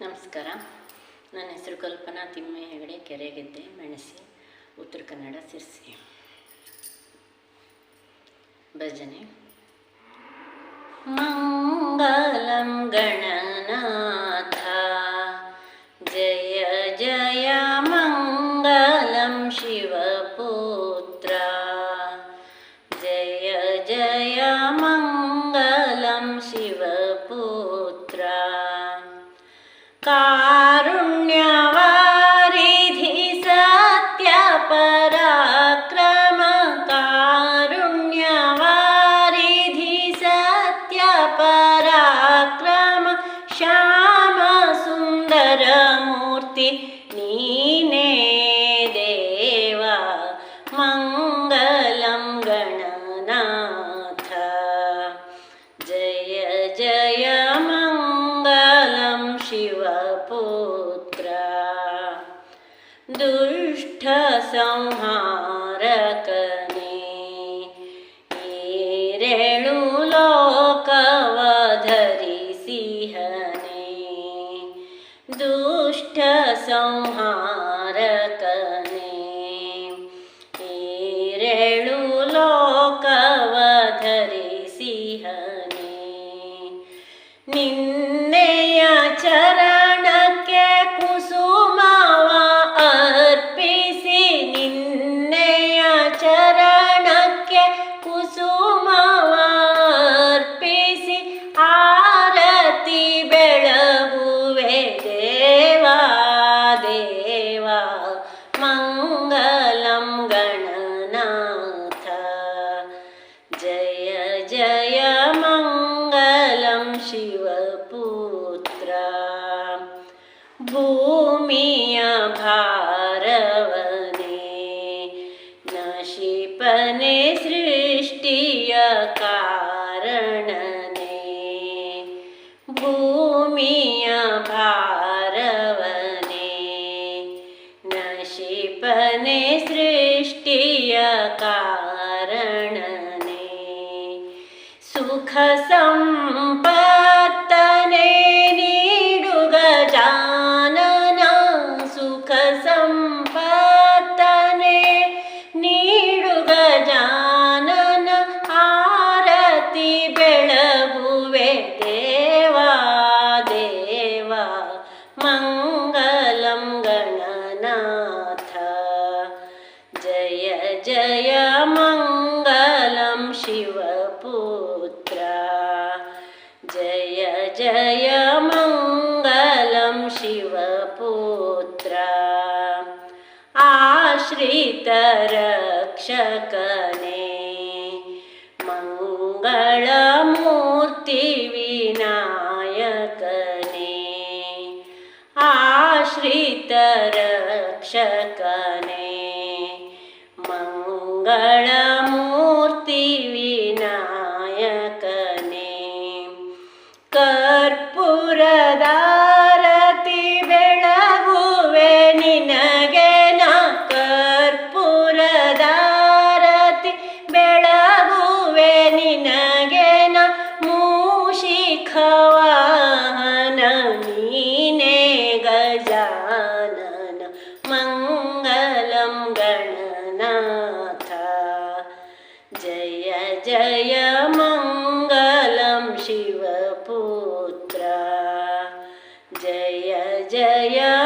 ನಮಸ್ಕಾರ ನನ್ನ ಹೆಸರು ಕಲ್ಪನಾ ತಿಮ್ಮೆ ಹೆಗಡೆ ಕೆರೆಗೆದ್ದೆ ಮೆಣಸಿ ಉತ್ತರ ಕನ್ನಡ ಸಿರ್ಸಿ ಭಜನೆ ಮಂಗಲಂ ಗಣನಾಥ ಜಯ ಜಯ ಮಂಗಲಂ ಶಿವಪುತ್ರ ಜಯ ಜಯ ಮಂಗಲಂ ಶಿವಪುತ್ರ सत्यपराक्रम कारुण्यवारिधि सत्यपराक्रम श्यामसुन्दरमूर्ति नीने देवा मङ्गलं गणनाथ। जय जय मङ्गलं शिवपुत्र संहार शिवपुत्र। भूमिया भारवने नशिपने सृष्टिय कारणने। भूमिया भारवने नशिपने सृष्टिय कारणने। सुखसं मङ्गलं गणनाथ। जय जय मङ्गलं शिवपुत्र। जय जय मङ्गलं शिवपुत्र। आश्रितरक्षकने मङ्गल रक्षकने मङ्गलमूर्ति विनायकने कर्पूरदारति बेळगुवे निनगे न कर्पूरदारति बेळगुवे निनगे न बेळुवीनगेनािख जया